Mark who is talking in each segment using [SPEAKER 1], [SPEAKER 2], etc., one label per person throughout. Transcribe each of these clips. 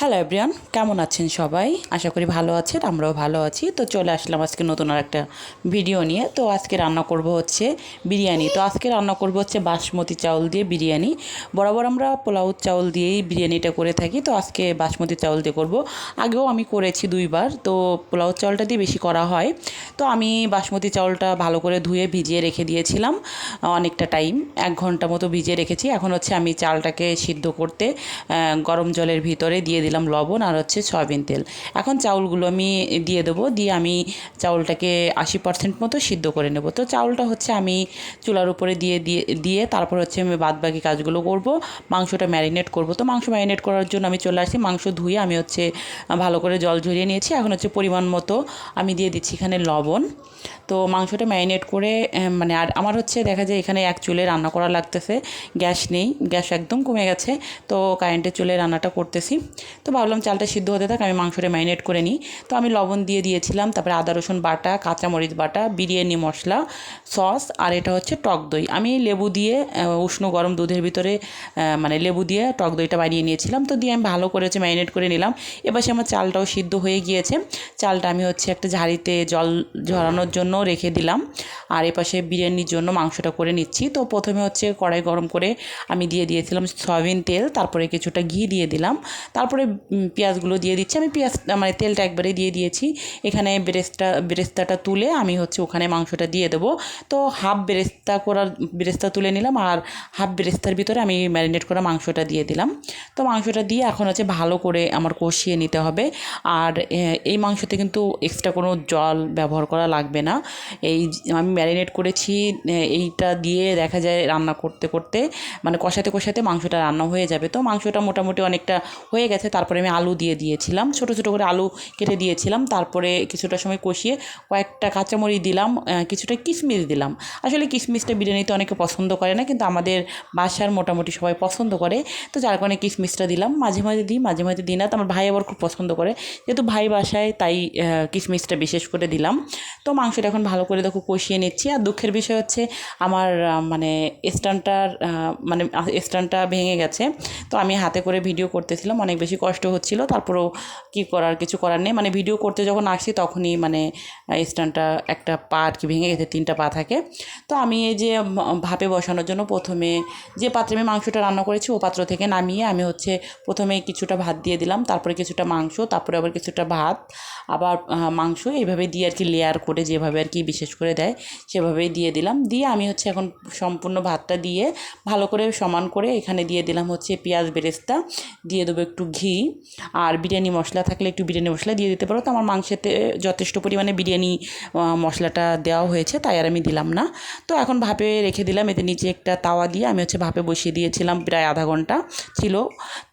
[SPEAKER 1] Hello everyone কেমন আছেন সবাই? আশা করি ভালো আছেন, আমরাও ভালো আছি। তো চলে আসলাম আজকে নতুন আর একটা ভিডিও নিয়ে। তো আজকে রান্না করব হচ্ছে বিরিয়ানি। তো আজকে রান্না করব হচ্ছে বাসমতি চাউল দিয়ে বিরিয়ানি। বরাবর আমরা পোলাও চাউল দিয়েই বিরিয়ানিটা করে থাকি। তো আজকে বাসমতি চাউল দিয়ে করব। আগেও আমি করেছি দুইবার। তো পোলাও চাউলটা দিয়ে বেশি করা হয়। তো আমি বাসমতি চাউলটা ভালো করে ধুয়ে ভিজিয়ে রেখে দিয়েছিলাম। অনেকটা টাইম, এক ঘণ্টা মতো ভিজিয়ে রেখেছি। এখন হচ্ছে আমি চালটাকে সিদ্ধ করতে গরম জলের ভিতরে দিয়ে দিলাম লবণ আর হচ্ছে সয়াবিন তেল। এখন চাউলগুলো আমি দিয়ে দেবো, দিয়ে আমি চাউলটাকে আশি পার্সেন্ট মতো সিদ্ধ করে নেব। তো চাউলটা হচ্ছে আমি চুলার উপরে দিয়ে দিয়ে দিয়ে তারপর হচ্ছে আমি বাদ বাকি কাজগুলো করব, মাংসটা ম্যারিনেট করব। তো মাংস ম্যারিনেট করার জন্য আমি চলে আসি মাংস ধুয়ে আমি হচ্ছে ভালো করে জল ঝরিয়ে নিয়েছি। এখন হচ্ছে পরিমাণ মতো আমি দিয়ে দিচ্ছি এখানে লবণ। তো মাংসটা ম্যারিনেট করে মানে আর আমার হচ্ছে দেখা যায় এখানে এক চুলে রান্না করা লাগতেছে, গ্যাস নেই, গ্যাস একদম কমে গেছে। তো কারেন্টের চুলে রান্নাটা করতেছি। তো ভাবলাম চালটা সিদ্ধ হতে থাক, আমি মাংসটা ম্যারিনেট করে নিই। তো আমি লবণ দিয়ে দিয়েছিলাম, তারপরে আদা, রসুন বাটা কাঁচামরিচ বাটা, বিরিয়ানি মশলা, সস, আর এটা হচ্ছে টক দই। আমি লেবু দিয়ে উষ্ণ গরম দুধের ভিতরে মানে লেবু দিয়ে টক দইটা বানিয়ে নিয়েছিলাম। তো দিয়ে আমি ভালো করে হচ্ছে ম্যারিনেট করে নিলাম। এবার সে আমার চালটাও সিদ্ধ হয়ে গিয়েছে। চালটা আমি হচ্ছে একটা ঝাড়িতে জল ঝরানোর জন্য রেখে দিলাম। আর এপাশে বিরিয়ানির জন্য মাংসটা করে নিচ্ছি। তো প্রথমে হচ্ছে কড়াই গরম করে আমি দিয়ে দিয়েছিলাম সয়াবিন তেল, তারপরে কিছুটা ঘি দিয়ে দিলাম। তারপরে পেঁয়াজগুলো দিয়ে দিচ্ছি। আমি পেঁয়াজ মানে তেলটা একবারে দিয়ে দিয়েছি। এখানে বেরেস্তা, বেরেস্তাটা তুলে আমি হচ্ছে ওখানে মাংসটা দিয়ে দেবো। তো হাফ বেরেস্তা করার, বেরেস্তা তুলে নিলাম আর হাফ বেরেস্তার ভিতরে আমি ম্যারিনেট করা মাংসটা দিয়ে দিলাম। তো মাংসটা দিয়ে এখন হচ্ছে ভালো করে আমার কষিয়ে নিতে হবে। আর এই মাংসতে কিন্তু এক্সট্রা কোনো জল ব্যবহার করা লাগবে না। এই আমি ম্যারিনেট করেছি এইটা দিয়ে দেখা যায় রান্না করতে করতে মানে কষাতে কষাতে মাংসটা রান্না হয়ে যাবে। তো মাংসটা মোটামুটি অনেকটা হয়ে গেছে তারপরে আমি আলু দিয়ে দিয়েছিলাম। ছোটো ছোটো করে আলু কেটে দিয়েছিলাম। তারপরে কিছুটা সময় কষিয়ে কয়েকটা কাঁচামরিচ দিলাম কিছুটা কিশমিশ দিলাম। আসলে কিশমিশটা বিরিয়ানিতে অনেকে পছন্দ করে না, কিন্তু আমাদের বাসার মোটামুটি সবাই পছন্দ করে। তো যার কারণে কিশমিশটা দিলাম। মাঝে মাঝে দিই, মাঝে মাঝে দিই না, তো আমার ভাই আবার খুব পছন্দ করে। যেহেতু ভাই বাসায়, তাই কিশমিশটা বিশেষ করে দিলাম। তো মাংসটা এখন ভালো করে দেখো কষিয়ে নিচ্ছি। আর দুঃখের বিষয় হচ্ছে, আমার মানে স্ট্যান্ডটার মানে স্ট্যান্ডটা ভেঙে গেছে। তো আমি হাতে করে ভিডিও করতেছিলাম, অনেক বেশি কষ্ট হচ্ছিল, তারপরেও কী করার কিছু করার নেই। মানে ভিডিও করতে যখন আসি তখনই মানে স্ট্যান্ডটা একটা পা আর কি ভেঙে গেছে, তিনটা পা থাকে। তো আমি এই যে ভাপে বসানোর জন্য প্রথমে যে পাত্রে আমি মাংসটা রান্না করেছি, ও পাত্র থেকে নামিয়ে আমি হচ্ছে প্রথমে কিছুটা ভাত দিয়ে দিলাম, তারপরে কিছুটা মাংস, তারপরে আবার কিছুটা ভাত, আবার মাংস, এইভাবে দিয়ে আর কি লেয়ার করে যেভাবে আর কি বিশেষ করে দেয়, সেভাবেই দিয়ে দিলাম। দিয়ে আমি হচ্ছে এখন সম্পূর্ণ ভাতটা দিয়ে ভালো করে সমান করে এখানে দিয়ে দিলাম হচ্ছে পেঁয়াজ বেরেস্তা, দিয়ে দেবো একটু ঘি আর বিরিয়ানি মশলা থাকলে একটু বিরিয়ানি মশলা দিয়ে দিতে পারো। তো আমার মাংসেতে যথেষ্ট পরিমাণে বিরিয়ানি মশলাটা দেওয়া হয়েছে, তাই আর আমি দিলাম না। তো এখন ভাপে রেখে দিলাম, এতে নিচে একটা তাওয়া দিয়ে আমি হচ্ছে ভাপে বসিয়ে দিয়েছিলাম, প্রায় আধা ঘণ্টা ছিল।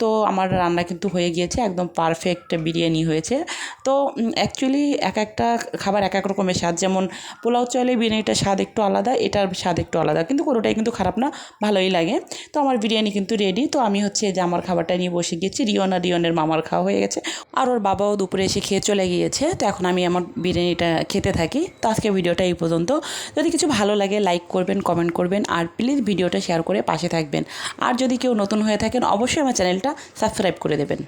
[SPEAKER 1] তো আমার রান্না কিন্তু হয়ে গিয়েছে, একদম পারফেক্ট বিরিয়ানি হয়েছে। তো অ্যাকচুয়ালি এক একটা খাবার এক এক রকমের স্বাদ, যেমন পোলাও চাইলে বিরিয়ানিটার স্বাদ একটু আলাদা, এটার স্বাদ একটু আলাদা, কিন্তু কোনোটাই কিন্তু খারাপ না, ভালোই লাগে। তো আমার বিরিয়ানি কিন্তু রেডি তো আমি হচ্ছে যে আমার খাবারটা নিয়ে বসে গিয়েছি রিয়ন আর রিয়নের মামার খাওয়া হয়ে গেছে। আর ওর বাবাও দুপুরে এসে খেয়ে চলে গিয়েছে। তো এখন আমি আমার বিরিয়ানিটা খেতে থাকি। তো আজকে ভিডিওটা এই পর্যন্ত। যদি কিছু ভালো লাগে লাইক করবেন কমেন্ট করবেন। আর প্লিজ ভিডিওটা শেয়ার করে পাশে থাকবেন। আর যদি কেউ নতুন হয়ে থাকেন, অবশ্যই আমার চ্যানেলটা সাবস্ক্রাইব করে দেবেন।